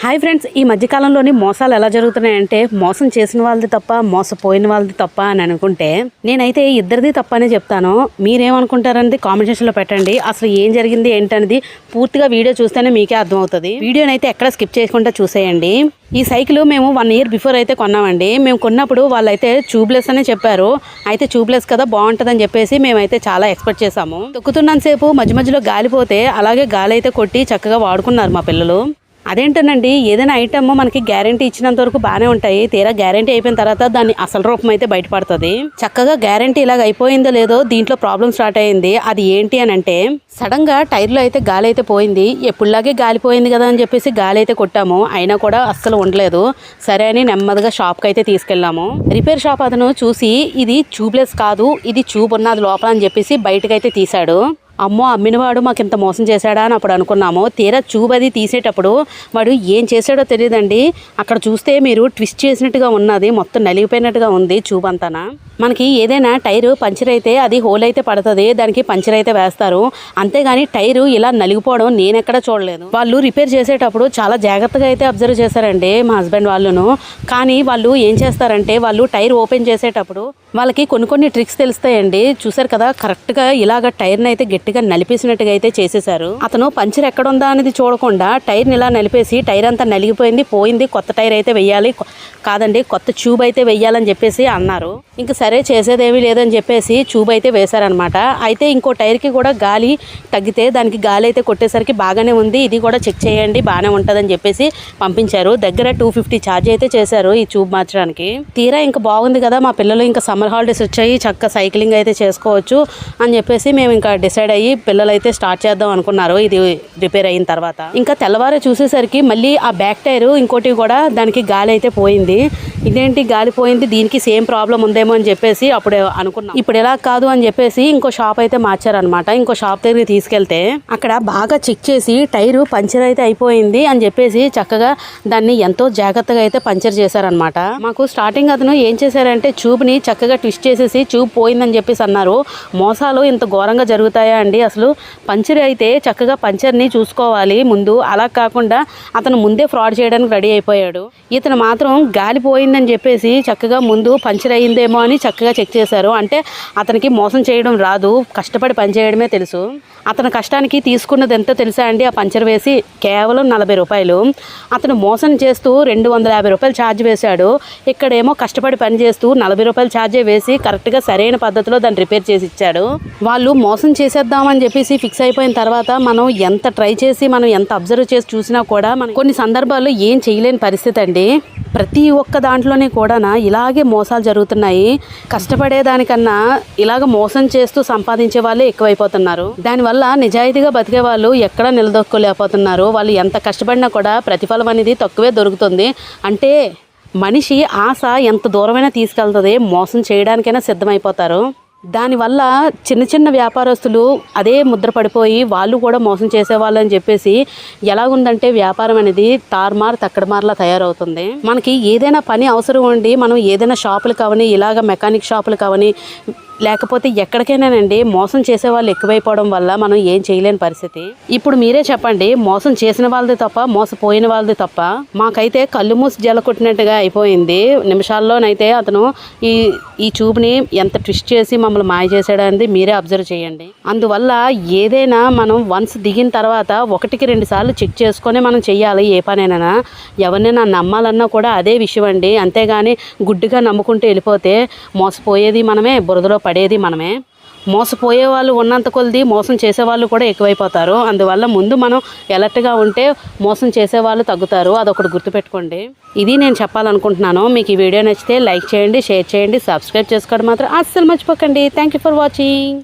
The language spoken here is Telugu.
హాయ్ ఫ్రెండ్స్ ఈ మధ్యకాలంలోని మోసాలు ఎలా జరుగుతున్నాయంటే మోసం చేసిన వాళ్ళది తప్ప మోసపోయిన వాళ్ళది తప్ప అని అనుకుంటే నేనైతే ఇద్దరిది తప్ప అనే చెప్తాను. మీరేమనుకుంటారనేది కామెంట్ సెక్షన్లో పెట్టండి. అసలు ఏం జరిగింది ఏంటనేది పూర్తిగా వీడియో చూస్తేనే మీకే అర్థమవుతుంది. వీడియోనైతే ఎక్కడ స్కిప్ చేయకుండా చూసేయండి. ఈ సైకిల్ మేము వన్ ఇయర్ బిఫోర్ అయితే కొన్నామండి. మేము కొన్నప్పుడు వాళ్ళైతే ట్యూబ్లెస్ అనే చెప్పారు. అయితే ట్యూబ్లెస్ కదా బాగుంటుందని చెప్పేసి మేమైతే చాలా ఎక్స్పెక్ట్ చేసాము తొక్కుతున్నంతసేపు మధ్య మధ్యలో గాలిపోతే అలాగే గాలి అయితే కొట్టి చక్కగా వాడుకున్నారు మా పిల్లలు. అదేంటోనండి ఏదైనా ఐటమ్ మనకి గ్యారంటీ ఇచ్చినంత వరకు బాగానే ఉంటాయి. తీరా గ్యారంటీ అయిపోయిన తర్వాత దాని అసలు రూపం అయితే బయటపడుతుంది. చక్కగా గ్యారంటీ ఇలాగ అయిపోయిందో లేదో దీంట్లో ప్రాబ్లం స్టార్ట్ అయింది. అది ఏంటి అని అంటే సడన్గా టైర్లో అయితే గాలి అయితే పోయింది. ఎప్పుడులాగే గాలిపోయింది కదా అని చెప్పేసి గాలి అయితే కొట్టాము. అయినా కూడా అస్సలు ఉండలేదు. సరే అని నెమ్మదిగా షాప్కి అయితే తీసుకెళ్ళాము. రిపేర్ షాప్ అతను చూసి ఇది ట్యూబ్లెస్ కాదు. ఇది ట్యూబ్ ఉన్నది లోపల అని చెప్పేసి బయటకైతే తీశాడు. అమ్మో అమ్మినవాడు మాకు ఇంత మోసం చేశాడా అని అప్పుడు అనుకున్నాము. తీరా చూబది అది తీసేటప్పుడు వాడు ఏం చేశాడో తెలియదండి. అక్కడ చూస్తే మీరు ట్విస్ట్ చేసినట్టుగా ఉన్నది మొత్తం నలిగిపోయినట్టుగా ఉంది చూబ్ మనకి ఏదైనా టైరు పంచర్ అయితే అది హోల్ అయితే పడుతుంది దానికి పంచర్ అయితే వేస్తారు. అంతేగాని టైరు ఇలా నలిగిపోవడం నేను ఎక్కడ చూడలేదు. వాళ్ళు రిపేర్ చేసేటప్పుడు చాలా జాగ్రత్తగా అయితే అబ్జర్వ్ చేశారండి మా హస్బెండ్ వాళ్ళును. కానీ వాళ్ళు ఏం చేస్తారంటే వాళ్ళు టైర్ ఓపెన్ చేసేటప్పుడు వాళ్ళకి కొన్ని కొన్ని ట్రిక్స్ తెలుస్తాయండి. చూసారు కదా కరెక్ట్గా ఇలాగ టైర్ని అయితే గట్టిగా నలిపేసినట్టుగా అయితే చేసేశారు. అతను పంచర్ ఎక్కడ ఉందా అనేది చూడకుండా టైర్ని ఇలా నలిపేసి టైర్ అంతా నలిగిపోయింది పోయింది కొత్త టైర్ అయితే వెయ్యాలి కాదండి కొత్త ట్యూబ్ అయితే వెయ్యాలని చెప్పేసి అన్నారు. ఇంక సరే చేసేదేమీ లేదని చెప్పేసి ట్యూబ్ అయితే వేశారనమాట అయితే ఇంకో టైర్కి కూడా గాలి తగ్గితే దానికి గాలి అయితే కొట్టేసరికి బాగానే ఉంది ఇది కూడా చెక్ చేయండి బాగానే ఉంటుందని చెప్పేసి పంపించారు. దగ్గర టూ ఫిఫ్టీ ఛార్జ్ అయితే చేశారు ఈ ట్యూబ్ మార్చడానికి. తీరా ఇంకా బాగుంది కదా మా పిల్లలు ఇంకా సమ్మర్ హాలిడేస్ వచ్చాయి చక్క సైక్లింగ్ అయితే చేసుకోవచ్చు అని చెప్పేసి మేము ఇంకా డిసైడ్ అయ్యి పిల్లలైతే స్టార్ట్ చేద్దాం అనుకున్నారు. ఇది రిపేర్ అయిన తర్వాత. ఇంకా తెల్లవారు చూసేసరికి మళ్ళీ ఆ బ్యాక్ టైర్ ఇంకోటి కూడా దానికి గాలి అయితే పోయింది. ఇదేంటి గాలి పోయింది? దీనికి సేమ్ ప్రాబ్లం ఉందేమో అని చెప్పేసి అప్పుడు అనుకున్నాం. ఇప్పుడు ఎలా కాదు అని చెప్పేసి ఇంకో షాప్ అయితే మార్చారనమాట ఇంకో షాప్ దగ్గరికి తీసుకెళ్తే అక్కడ బాగా చెక్ చేసి టైరు పంచర్ అయితే అయిపోయింది అని చెప్పేసి చక్కగా దాన్ని ఎంతో జాగ్రత్తగా అయితే పంచర్ చేశారనమాట మాకు స్టార్టింగ్ అతను ఏం చేశారంటే చూపుని చక్కగా ట్విస్ట్ చేసేసి చూపు పోయిందని చెప్పేసి అన్నారు. మోసాలు ఇంత ఘోరంగా జరుగుతాయా అండి అసలు పంచర్ అయితే చక్కగా పంచర్ని చూసుకోవాలి ముందు. అలా కాకుండా అతను ముందే ఫ్రాడ్ చేయడానికి రెడీ అయిపోయాడు. ఇతను మాత్రం గాలి పోయిందని చెప్పేసి చక్కగా ముందు పంచర్ అయిందేమో అని చక్కగా చెక్ చేశారు. అంటే అతనికి మోసం చేయడం రాదు. కష్టపడి పని చేయడమే తెలుసు. అతని కష్టానికి తీసుకున్నది ఎంతో తెలుసా అండి? ఆ పంచర్ వేసి కేవలం నలభై రూపాయలు. అతను మోసం చేస్తూ రెండు వందల యాభై రూపాయలు ఛార్జ్ వేశాడు. ఇక్కడేమో కష్టపడి పని చేస్తూ నలభై రూపాయలు ఛార్జే వేసి కరెక్ట్గా సరైన పద్ధతిలో దాన్ని రిపేర్ చేసి ఇచ్చాడు. వాళ్ళు మోసం చేద్దామని చెప్పేసి ఫిక్స్ అయిపోయిన తర్వాత మనం ఎంత ట్రై చేసి మనం ఎంత అబ్జర్వ్ చేసి చూసినా కూడా మనం కొన్ని సందర్భాల్లో ఏం చేయలేని పరిస్థితి అండి. ప్రతి ఒక్క దాంట్లోనే కూడా ఇలాగే మోసాలు జరుగుతున్నాయి. కష్టపడేదానికన్నా ఇలాగ మోసం చేస్తూ సంపాదించే వాళ్ళే ఎక్కువైపోతున్నారు. దానివల్ల నిజాయితీగా బతికే వాళ్ళు ఎక్కడ నిలదొక్కలేకపోతున్నారు. వాళ్ళు ఎంత కష్టపడినా కూడా ప్రతిఫలం అనేది తక్కువే దొరుకుతుంది. అంటే మనిషి ఆశ ఎంత దూరమైనా తీసుకెళ్తుంది మోసం చేయడానికైనా సిద్ధమైపోతారు. దానివల్ల చిన్న చిన్న వ్యాపారస్తులు అదే ముద్ర పడిపోయి వాళ్ళు కూడా మోసం చేసేవాళ్ళు అని చెప్పేసి ఎలాగుందంటే వ్యాపారం అనేది తారుమారు తక్కడమారులా తయారవుతుంది. మనకి ఏదైనా పని అవసరం ఉండి మనం ఏదైనా షాపులు కావని ఇలాగ మెకానిక్ షాపులు కావని లేకపోతే ఎక్కడికైనానండి మోసం చేసే వాళ్ళు ఎక్కువైపోవడం వల్ల మనం ఏం చేయలేని పరిస్థితి. ఇప్పుడు మీరే చెప్పండి మోసం చేసిన వాళ్ళది తప్ప మోసపోయిన వాళ్ళది తప్ప మాకైతే కళ్ళు మూసి జల కొట్టినట్టుగా అయిపోయింది. నిమిషాల్లోనైతే అతను ఈ ఈ చూపుని ఎంత ట్విస్ట్ చేసి మమ్మల్ని మాయ చేశాడనేది మీరే అబ్జర్వ్ చేయండి. అందువల్ల ఏదైనా మనం వన్స్ దిగిన తర్వాత ఒకటికి రెండు సార్లు చెక్ చేసుకొని మనం చెయ్యాలి ఏ పనైనా. ఎవరినైనా నమ్మాలన్నా కూడా అదే విషయం అండి. అంతేగాని గుడ్డుగా నమ్ముకుంటూ వెళ్ళిపోతే మోసపోయేది మనమే బురదలో పడేది మనమే. మోసపోయే వాళ్ళు ఉన్నంత కొలది మోసం చేసేవాళ్ళు కూడా ఎక్కువైపోతారు. అందువల్ల ముందు మనం ఎలర్ట్గా ఉంటే మోసం చేసేవాళ్ళు తగ్గుతారు. అదొకటి గుర్తుపెట్టుకోండి. ఇది నేను చెప్పాలనుకుంటున్నాను. మీకు ఈ వీడియో నచ్చితే లైక్ చేయండి షేర్ చేయండి సబ్స్క్రైబ్ చేసుకోవడం మాత్రం అస్సలు మర్చిపోకండి. Thank you for watching